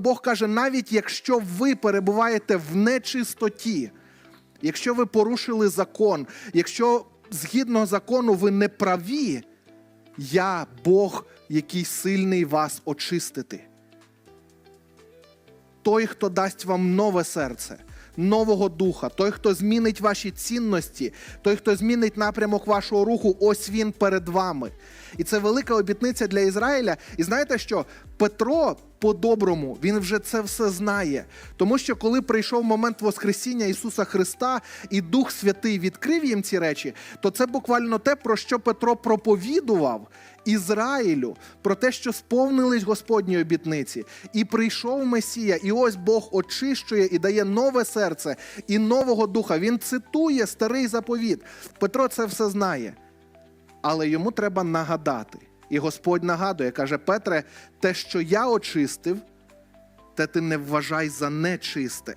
Бог каже, навіть якщо ви перебуваєте в нечистоті, якщо ви порушили закон, якщо згідно закону ви не праві, я Бог, який сильний вас очистити. Той, хто дасть вам нове серце, нового духа, той, хто змінить ваші цінності, той, хто змінить напрямок вашого руху, ось він перед вами. І це велика обітниця для Ізраїля. І знаєте що? Петро по-доброму, він вже це все знає. Тому що коли прийшов момент Воскресіння Ісуса Христа і Дух Святий відкрив їм ці речі, то це буквально те, про що Петро проповідував Ізраїлю, про те, що сповнились Господні обітниці, і прийшов Месія, і ось Бог очищує і дає нове серце і нового духа. Він цитує старий заповіт. Петро це все знає але йому треба нагадати. І Господь нагадує, каже: Петре, те, що я очистив, те ти не вважай за нечисте.